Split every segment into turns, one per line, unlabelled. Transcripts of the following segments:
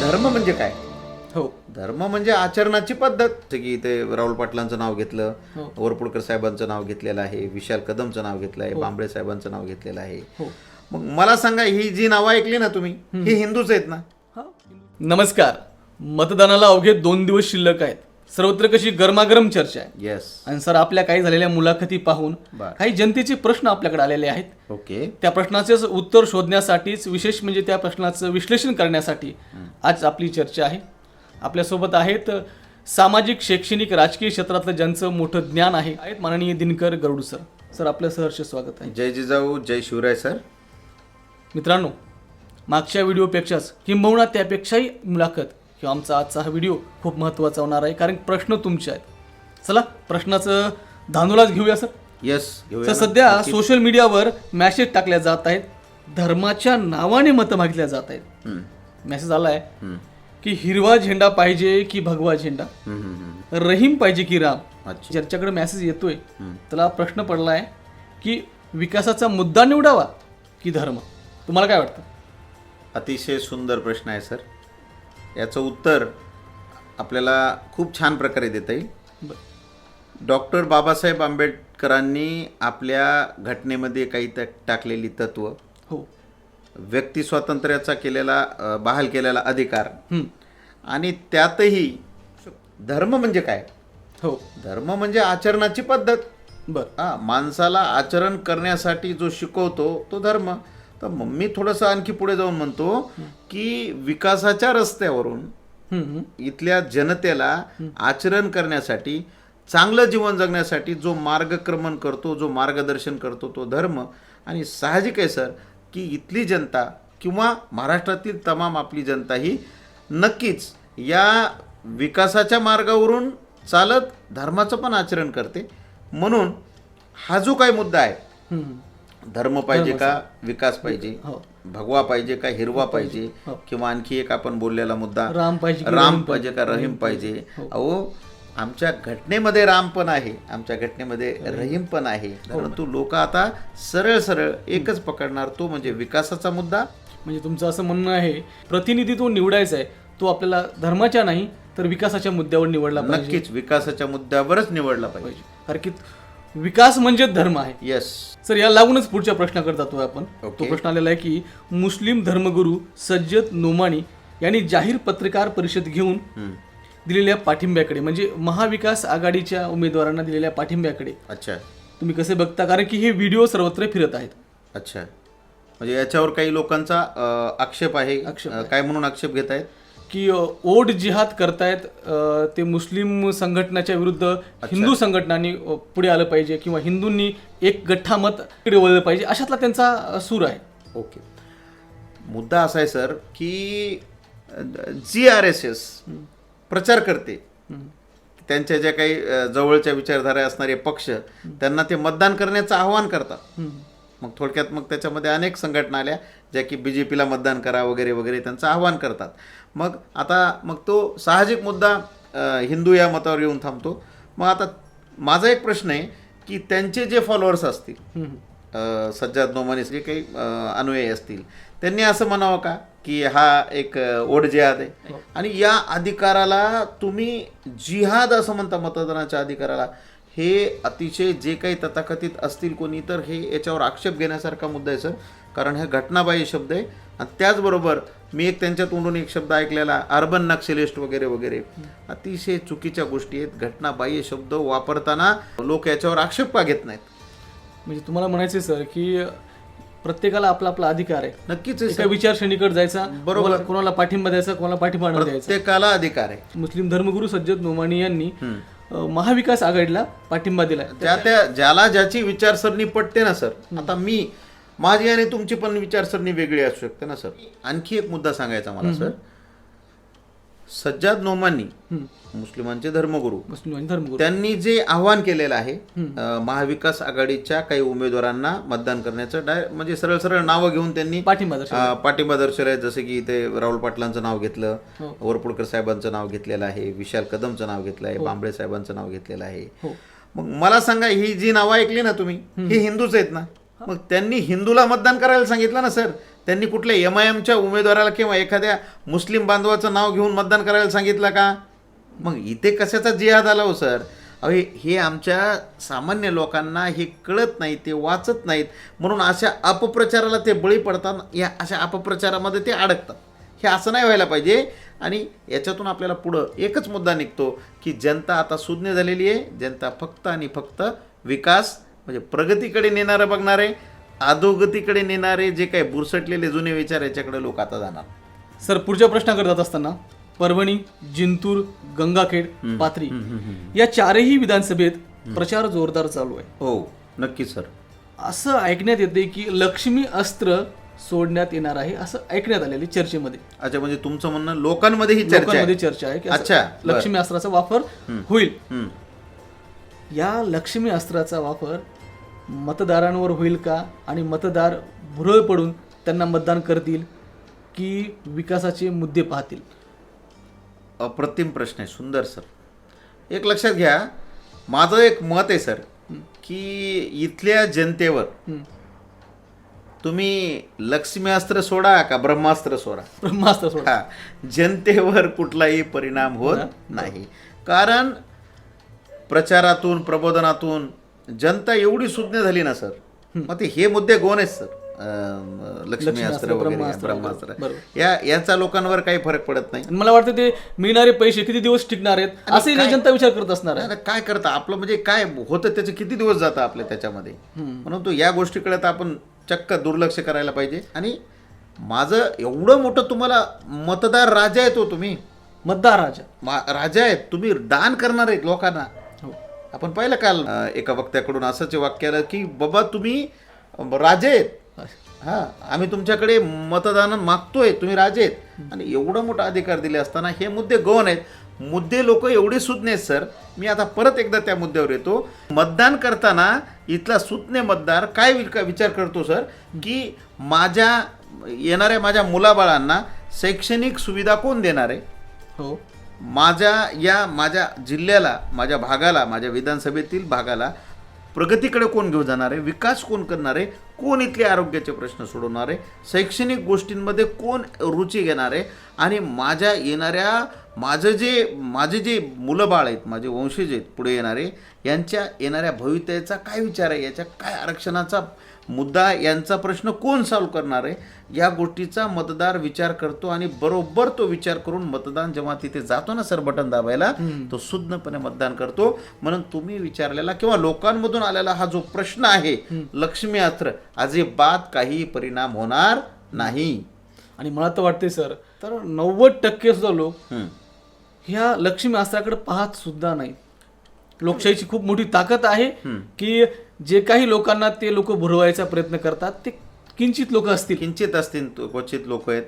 धर्म म्हणजे काय?
हो.
धर्म म्हणजे आचरणाची पद्धत. की इथे राहुल पाटलांचं नाव घेतलं
हो.
वरपुडकर साहेबांचं नाव घेतलेलं आहे विशाल कदमचं नाव घेतलं आहे बांबळे साहेबांचं नाव घेतलेलं आहे.
हो.
मग मला सांगा ही जी नावं ऐकली ना तुम्ही ही हिंदूच आहेत ना?
नमस्कार. मतदानाला अवघे दोन दिवस शिल्लक आहेत. सर्वत्र कशी गरमागरम चर्चा आहे.
येस
आणि सर आपल्या काही झालेल्या मुलाखती पाहून
बर.
काही जनतेचे प्रश्न आपल्याकडे आलेले आहेत.
ओके.
त्या प्रश्नाचे उत्तर शोधण्यासाठीच विशेष म्हणजे त्या प्रश्नाचं विश्लेषण करण्यासाठी आज आपली चर्चा आहे. आपल्यासोबत आहेत सामाजिक शैक्षणिक राजकीय क्षेत्रातलं ज्यांचं मोठं ज्ञान आहे आहेत माननीय दिनकर गरुड सर. सर आपलं सहर्ष स्वागत आहे.
जय जिजाऊ जय शिवराय सर.
मित्रांनो मागच्या व्हिडिओपेक्षाच किंबहुना त्यापेक्षाही मुलाखत किंवा आमचा आजचा हा व्हिडिओ खूप महत्त्वाचा होणार आहे कारण प्रश्न तुमचे आहेत. चला प्रश्नाचं धांदोलाच घेऊया सर.
येस
तर. सध्या सोशल मीडियावर मॅसेज टाकल्या जात आहेत. धर्माच्या नावाने मतं मागितल्या जात आहेत. मेसेज आलाय
हम्म,
की हिरवा झेंडा पाहिजे की भगवा झेंडा. रहीम पाहिजे की राम? ज्याच्याकडे मेसेज येतोय. त्याला प्रश्न पडलाय की विकासाचा मुद्दा निवडावा की धर्म? तुम्हाला काय वाटतं?
अतिशय सुंदर प्रश्न आहे सर. याचं उत्तर आपल्याला खूप छान प्रकारे देता येईल. डॉक्टर बाबासाहेब आंबेडकरांनी आपल्या घटनेमध्ये काही त्या टाकलेली तत्व
हो.
व्यक्ती स्वातंत्र्याचा केलेला बहाल केलेला अधिकार. आणि त्यातही धर्म म्हणजे काय?
हो.
धर्म म्हणजे आचरणाची पद्धत.
बर.
हा माणसाला आचरण करण्यासाठी जो शिकवतो तो धर्म. तर मग मी थोडंसं आणखी पुढे जाऊन म्हणतो की विकासाच्या रस्त्यावरून. इथल्या जनतेला आचरण करण्यासाठी चांगलं जीवन जगण्यासाठी जो मार्गक्रमण करतो जो मार्गदर्शन करतो तो धर्म आणि साहजिक आहे सर की इथली जनता किंवा महाराष्ट्रातील तमाम आपली जनता ही नक्कीच या विकासाच्या मार्गावरून चालत धर्माचं पण आचरण करते म्हणून हा जो काही मुद्दा आहे. धर्म पाहिजे का? विकास पाहिजे.
हो.
भगवा पाहिजे का हिरवा पाहिजे.
हो.
किंवा आणखी एक आपण बोललेला मुद्दा
राम पाहिजे की
राम
रहीम
पाहिजे. का रहीम पाहिजे?
हो.
अहो आमच्या घटनेमध्ये राम पण आहे. आमच्या घटनेमध्ये रहीम. पण आहे.
हो.
परंतु लोक आता सरळ सरळ एकच पकडणार तो म्हणजे विकासाचा मुद्दा.
म्हणजे तुमचं असं म्हणणं आहे प्रतिनिधित्व निवडायचा आहे तो आपल्याला धर्माच्या नाही तर विकासाच्या मुद्द्यावर निवडला पाहिजे.
नक्कीच विकासाच्या मुद्द्यावरच निवडला पाहिजे.
कारण की विकास म्हणजे धर्म आहे.
येस
सर या लागूनच पुढच्या प्रश्नाकडे जातोय आपण. तो. प्रश्न आलेला आहे की मुस्लिम धर्मगुरू सज्जद नोमानी यांनी जाहीर पत्रकार परिषद घेऊन दिलेल्या पाठिंब्याकडे म्हणजे महाविकास आघाडीच्या उमेदवारांना दिलेल्या पाठिंब्याकडे.
अच्छा.
तुम्ही कसे बघता? कारण की हे व्हिडिओ सर्वत्र फिरत आहेत.
अच्छा. म्हणजे याच्यावर काही लोकांचा अ, आक्षेप आहे.
आक्षेप
अ, काय म्हणून आक्षेप घेत आहेत
की ओढ जिहाद करतायत ते मुस्लिम संघटनाच्या विरुद्ध हिंदू संघटनांनी पुढे आलं पाहिजे किंवा हिंदूंनी एक गठ्ठा मत इकडे वळलं पाहिजे अशातला त्यांचा सूर आहे.
ओके. मुद्दा असा आहे सर की जी आर एस एस प्रचार करते. त्यांच्या ज्या काही जवळच्या विचारधारा असणारे पक्ष त्यांना ते मतदान करण्याचं आवाहन करतात. मग थोडक्यात मग त्याच्यामध्ये अनेक संघटना आल्या ज्या की बी जे पीला मतदान करा वगैरे वगैरे त्यांचं आव्हान करतात. मग आता मग तो साहजिक मुद्दा हिंदू या मतावर येऊन थांबतो. मग आता माझा एक प्रश्न आहे की त्यांचे जे फॉलोअर्स असतील सज्जाद नोमानीस जे काही अनुयायी असतील त्यांनी असं म्हणावं का की हा एक ओढ जिहाद आहे? आणि या अधिकाराला तुम्ही जिहाद असं म्हणता मतदानाच्या अधिकाराला. हे अतिशय जे काही तथाकथित असतील कोणी तर हे याच्यावर आक्षेप घेण्यासारखा मुद्दा आहे सर. कारण हे घटनाबाह्य शब्द आहे. आणि त्याचबरोबर मी एक त्यांच्या तोंडून एक शब्द ऐकलेला अर्बन नक्षलिस्ट वगैरे वगैरे. अतिशय चुकीच्या गोष्टी आहेत. घटनाबाह्य शब्द वापरताना लोक याच्यावर आक्षेप का घेत नाहीत?
म्हणजे तुम्हाला म्हणायचं सर की प्रत्येकाला आपला आपला अधिकार आहे.
नक्कीच
एका. विचारश्रेणीकडे जायचा
बरोबर.
कोणाला- पाठिंबा द्यायचा कोणाला पाठिंबा द्यायचा.
प्रत्येकाला अधिकार आहे.
मुस्लिम धर्मगुरू सज्जद नोमानी यांनी महाविकास आघाडीला पाठिंबा दिलाय.
त्या त्या ज्याला ज्याची विचारसरणी पटते ना सर आता मी माझी आणि तुमची पण विचारसरणी वेगळी असू शकते ना सर. आणखी एक मुद्दा सांगायचा मला सर. सज्जाद नोमानी. मुस्लिमांचे धर्मगुरू
धर्मगुरू.
त्यांनी जे आव्हान केलेलं आहे महाविकास आघाडीच्या काही उमेदवारांना मतदान करण्याचं डाय म्हणजे सरळ सरळ नावं घेऊन त्यांनी
पाठिंबा
दर्शवलाय. जसे की इथे राहुल पाटलांचं नाव घेतलं
हो.
वरपुडकर साहेबांचं नाव घेतलेलं आहे विशाल कदमचं नाव घेतलं आहे बांबळे साहेबांचं नाव घेतलेलं आहे.
हो.
मग मला सांगा ही जी नावं ऐकली ना तुम्ही ही हिंदूच आहेत ना? मग त्यांनी हिंदूला मतदान करायला सांगितलं ना सर? त्यांनी कुठल्या एम आय एमच्या उमेदवाराला किंवा एखाद्या मुस्लिम बांधवाचं नाव घेऊन मतदान करायला सांगितलं का? मग इथे कशाचा जिहाद आला हो सर? अहो हे- आमच्या सामान्य लोकांना हे कळत नाही ते वाचत नाहीत. म्हणून अशा अपप्रचाराला ते बळी पडतात या अशा अपप्रचारामध्ये ते अडकतात. हे असं नाही व्हायला पाहिजे. आणि याच्यातून आपल्याला पुढं एकच मुद्दा निघतो की जनता आता सुज्ञ झालेली आहे. जनता फक्त आणि फक्त विकास म्हणजे प्रगतीकडे नेणारं बघणारे. अधोगतीकडे नेणारे जे काही बुरसटलेले जुने विचार याच्याकडे लोक आता जाणार.
सर पुढच्या प्रश्नाकडे जात असताना परभणी जिंतूर गंगाखेड पाथरी या चारही विधानसभेत प्रचार जोरदार चालू आहे.
हो नक्की सर.
असं ऐकण्यात येते की लक्ष्मी अस्त्र सोडण्यात येणार आहे असं ऐकण्यात आलेले चर्चेमध्ये.
अच्छा म्हणजे तुमचं म्हणणं लोकांमध्ये ही चर्चा
लोकांमध्ये
आहे
चर्चा आहे की
अच्छा.
लक्ष्मी अस्त्राचा वापर होईल. या लक्ष्मी अस्त्राचा वापर मतदारांवर होईल का? आणि मतदार भुरळ पडून त्यांना मतदान करतील की विकासाचे मुद्दे पाहतील?
अप्रतिम प्रश्न आहे सुंदर सर. एक लक्षात घ्या माझं एक मत आहे सर की इथल्या जनतेवर. तुम्ही लक्ष्मी अस्त्र सोडा का ब्रह्मास्त्र सोडा?
ब्रह्मास्त्र सोडा.
जनतेवर कुठलाही परिणाम होत नाही. कारण प्रचारातून प्रबोधनातून जनता एवढी सुज्ञ झाली ना सर. मग ते हे मुद्दे गोन आहेत सर. लक्ष्मी अस्त्र
ब्रह्मास्त्र.
या याचा लोकांवर काही फरक पडत नाही.
मला वाटतं ते मिळणारे पैसे किती दिवस टिकणार आहेत नाही जनता विचार करत असणार
काय करता? आपलं म्हणजे काय होतं त्याचे किती दिवस जातं आपल्या त्याच्यामध्ये? म्हणून तो या गोष्टीकडे तर आपण चक्क दुर्लक्ष करायला पाहिजे. आणि माझं एवढं मोठं तुम्हाला मतदार राजा आहे तो तुम्ही.
मतदार राजा.
राजा आहेत तुम्ही दान करणार आहेत लोकांना. आपण पाहिलं काल एका वक्त्याकडून असंच वाक्य आलं की बाबा तुम्ही राजे आहेत. हा आम्ही तुमच्याकडे मतदान मागतोय तुम्ही राजे आहेत. आणि एवढा मोठा अधिकार दिले असताना हे मुद्दे गौण आहेत. मुद्दे लोक एवढे सुज्ञ आहेत सर. मी आता परत एकदा त्या मुद्द्यावर येतो. मतदान करताना इथला सुज्ञ मतदार काय विचार करतो सर? की माझ्या येणाऱ्या माझ्या मुलाबाळांना शैक्षणिक सुविधा कोण देणार आहे?
हो.
माझ्या या माझ्या जिल्ह्याला माझ्या भागाला माझ्या विधानसभेतील भागाला प्रगतीकडे कोण घेऊन जाणार आहे विकास कोण करणार आहे कोण इथले आरोग्याचे प्रश्न सोडवणार आहे शैक्षणिक गोष्टींमध्ये कोण रुची घेणार आहे आणि माझ्या येणाऱ्या माझं जे माझे जे मुलं बाळ आहेत माझे वंशज आहेत पुढे येणारे यांच्या येणाऱ्या भवितव्याचा काय विचार आहे याच्या काय आरक्षणाचा मुद्दा यांचा प्रश्न कोण सॉल्व्ह करणार आहे? या गोष्टीचा मतदार विचार करतो आणि बरोबर तो विचार करून मतदान जेव्हा तिथे जातो ना सर बटन दाबायला तो सुज्ञपणे मतदान करतो. म्हणून तुम्ही विचारलेला किंवा लोकांमधून आलेला हा जो प्रश्न आहे लक्ष्मी अस्त्र अजिबात काही परिणाम होणार नाही.
आणि मला तर वाटते सर तर नव्वद टक्के सुद्धा लोक. ह्या लक्ष्मी अस्त्राकडे पाहत सुद्धा नाही लोकशाहीची खूप मोठी ताकद आहे की जे काही लोकांना ते लोक भुरवायचा प्रयत्न करतात ते किंचित लोक असतील.
किंचित असतील क्वचित लोक आहेत.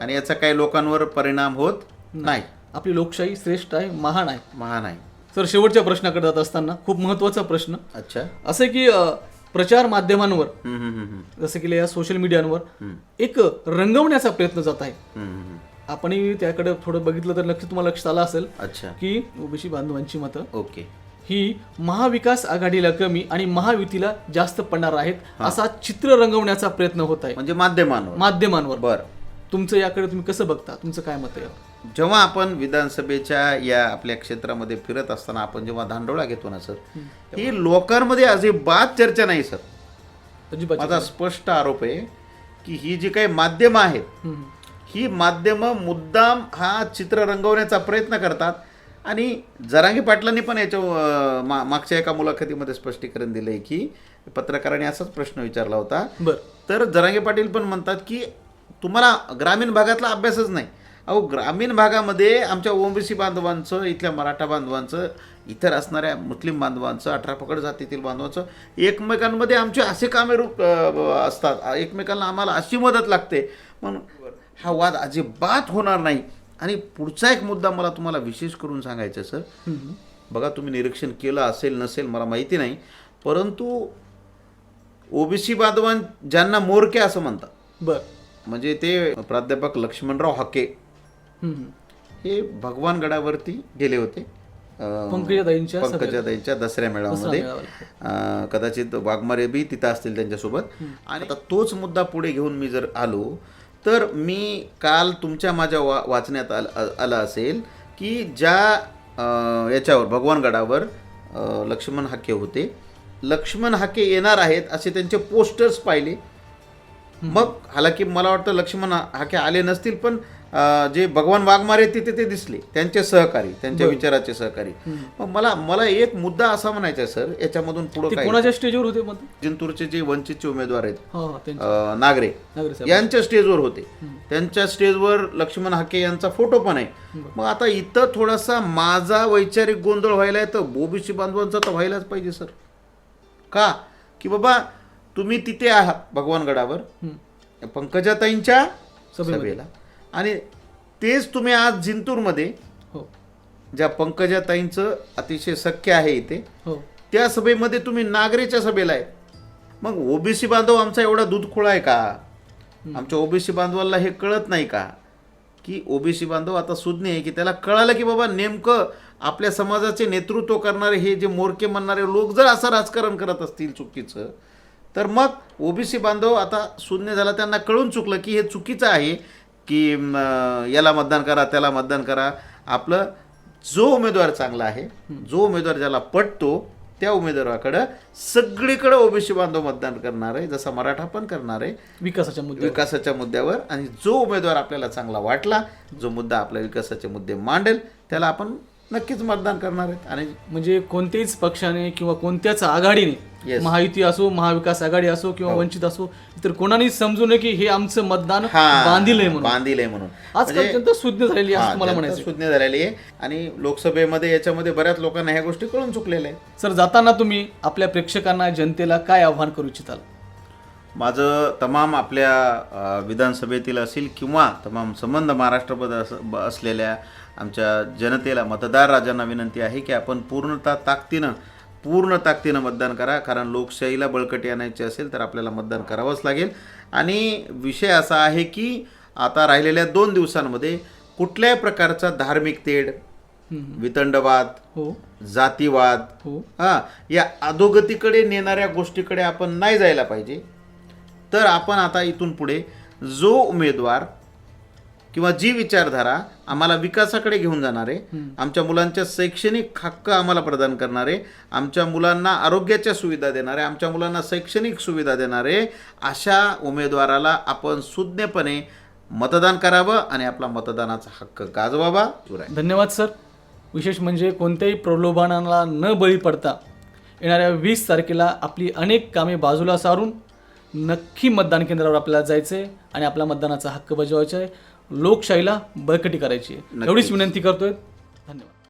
आणि याचा काही लोकांवर परिणाम होत नाही.
आपली लोकशाही श्रेष्ठ आहे महान आहे.
महान आहे.
सर शेवटच्या प्रश्नाकडे जात असताना खूप महत्त्वाचा प्रश्न.
अच्छा.
असं की प्रचार माध्यमांवर. जसं की या सोशल मीडियावर एक रंगवण्याचा प्रयत्न जात आहे. आपणही त्याकडे थोडं बघितलं तर नक्की तुम्हाला लक्षात आलं असेल
अच्छा.
की ओबीसी बांधवांची मतं.
ओके.
ही महाविकास आघाडीला कमी आणि महायुतीला जास्त पडणार आहेत असा चित्र रंगवण्याचा प्रयत्न होत आहे.
म्हणजे माध्यमांवर.
माध्यमांवर.
बर.
तुमचं याकडे तुम्ही कसं बघता? तुमचं काय मत आहे?
जेव्हा आपण विधानसभेच्या या आपल्या क्षेत्रामध्ये फिरत असताना आपण जेव्हा धांडोळा घेतो ना सर ही लोकांमध्ये अजिबात चर्चा नाही सर. माझा स्पष्ट आरोप आहे की ही जी काही माध्यमं आहेत. ही माध्यमं मुद्दाम हा चित्र रंगवण्याचा प्रयत्न करतात आणि जरांगी पाटलांनी पण याच्या मा- मागच्या एका मुलाखतीमध्ये स्पष्टीकरण दिलंय की पत्रकारांनी असाच प्रश्न विचारला होता.
बर.
तर जरांगे पाटील पण म्हणतात की तुम्हाला ग्रामीण भागातला अभ्यासच नाही. अहो ग्रामीण भागामध्ये आमच्या ओबीसी बांधवांचं इथल्या मराठा बांधवांचं इतर असणाऱ्या मुस्लिम बांधवांचं अठरा पकड जातीतील बांधवांचं एकमेकांमध्ये आमचे असे कामे रूप असतात. एकमेकांना आम्हाला अशी मदत लागते. म्हणून हा वाद अजिबात होणार नाही. आणि पुढचा एक मुद्दा मला तुम्हाला विशेष करून सांगायचा सर. बघा तुम्ही निरीक्षण केलं असेल नसेल मला माहिती नाही. परंतु ओबीसी बांधवां ज्यांना मोरके असं म्हणतात
बर.
म्हणजे ते प्राध्यापक लक्ष्मणराव हाके. हे भगवान गडावरती गेले होते.
पंकजाताईंच्या
दसऱ्या मेळाव्यामध्ये. कदाचित वाघमारे बी तिथं असतील त्यांच्यासोबत. आणि आता तोच मुद्दा पुढे घेऊन मी जर आलो तर मी काल तुमच्या माझ्या वा वाचण्यात आल आलं असेल की ज्या याच्यावर भगवानगडावर लक्ष्मण हाके होते. लक्ष्मण हाके येणार आहेत असे त्यांचे पोस्टर्स पाहिले. मग हालाकी मला वाटतं लक्ष्मण हाके आले नसतील पण जे भगवान वाघमारे तिथे ते दिसले. त्यांचे सहकारी त्यांच्या विचाराचे सहकारी. मग मला मला एक मुद्दा असा म्हणायचा सर याच्यामधून पुढं
कोणाच्या स्टेजवर होते
जिंतूरचे जे वंचितचे उमेदवार आहेत
हो हो
नागरे. यांच्या स्टेजवर होते. त्यांच्या स्टेजवर लक्ष्मण हाके यांचा फोटो पण आहे. मग आता इथं थोडासा माझा वैचारिक गोंधळ व्हायला तर ओबीसी बांधवांचा तर व्हायलाच पाहिजे सर. का? की बाबा तुम्ही तिथे आहात भगवानगडावर. पंकजाताईंच्या. सभेला. आणि तेच तुम्ही आज जिंतूरमध्ये
हो.
ज्या पंकजाताईंचं अतिशय सख्य आहे इथे
हो.
त्या सभेमध्ये तुम्ही नागरेच्या सभेला आहे. मग ओबीसी बांधव आमचा एवढा दूध खोळा आहे का? आमच्या ओबीसी बांधवाला हे कळत नाही का? की ओबीसी बांधव आता सुज्ञ आहे की त्याला कळालं की बाबा नेमकं आपल्या समाजाचे नेतृत्व करणारे हे जे मोरके म्हणणारे लोक जर असं राजकारण करत असतील चुकीचं तर मग ओबीसी बांधव आता शून्य झाला त्यांना कळून चुकलं की हे चुकीचं आहे. की याला मतदान करा त्याला मतदान करा. आपलं जो उमेदवार चांगला आहे जो उमेदवार ज्याला पटतो त्या उमेदवाराकडं सगळीकडे ओबीसी बांधव मतदान करणार आहे जसा मराठा पण करणार आहे.
विकासाच्या मुद्दे
विकासाच्या मुद्द्यावर. आणि जो उमेदवार आपल्याला चांगला वाटला जो मुद्दा आपल्या विकासाचे मुद्दे मांडेल त्याला आपण नक्कीच मतदान करणार आहेत. आणि
म्हणजे कोणत्याहीच पक्षाने किंवा कोणत्याच आघाडीने
Yes. हो.
महायुती असो महाविकास आघाडी असो किंवा वंचित असो इतर कोणाने समजू नये की हे आमचं मतदान
हा
बांधिलंय म्हणून.
बांधिलंय म्हणून.
आजकाल
म्हणजे-
जनता सुज्ञ झालेली आहे
हा,
असं मला म्हणायचं
सुज्ञ झालेली आहे. आणि लोकसभेमध्ये याच्यामध्ये बऱ्याच लोकांना ह्या गोष्टी कळून चुकलेल्या आहेत.
सर जाताना तुम्ही आपल्या प्रेक्षकांना जनतेला काय आव्हान करू इच्छिताल?
माझं तमाम आपल्या विधानसभेतील असेल किंवा तमाम संबंध ब- असलेल्या आमच्या जनतेला मतदार राजांना विनंती आहे की आपण पूर्णतः ताकदीनं पूर्ण ताकदीनं मतदान करा. कारण लोकशाहीला बळकटी आणायची असेल तर आपल्याला मतदान करावंच लागेल. आणि विषय असा आहे की आता राहिलेल्या दोन दिवसांमध्ये कुठल्याही प्रकारचा धार्मिक तेढ वितंडवाद
हो.
जातीवाद
हो.
हा या अधोगतीकडे नेणाऱ्या गोष्टीकडे आपण नाही जायला पाहिजे. तर आपण आता इथून पुढे जो उमेदवार किंवा जी विचारधारा आम्हाला विकासाकडे घेऊन जाणारे आमच्या मुलांच्या शैक्षणिक हक्क आम्हाला प्रदान करणारे आमच्या मुलांना आरोग्याच्या सुविधा देणारे आमच्या मुलांना शैक्षणिक सुविधा देणारे अशा उमेदवाराला आपण सुज्ञपणे मतदान करावं आणि आपला मतदानाचा हक्क गाजवावा.
धन्यवाद सर. विशेष म्हणजे कोणत्याही प्रलोभनाला न बळी पडता येणाऱ्या वीस तारखेला आपली अनेक कामे बाजूला सारून नक्की मतदान केंद्रावर आपल्याला जायचं आहे आणि आपला मतदानाचा हक्क बजावायचा आहे. लोकशाहीला बळकटी करायची आहे. एवढीच विनंती करतोय. धन्यवाद.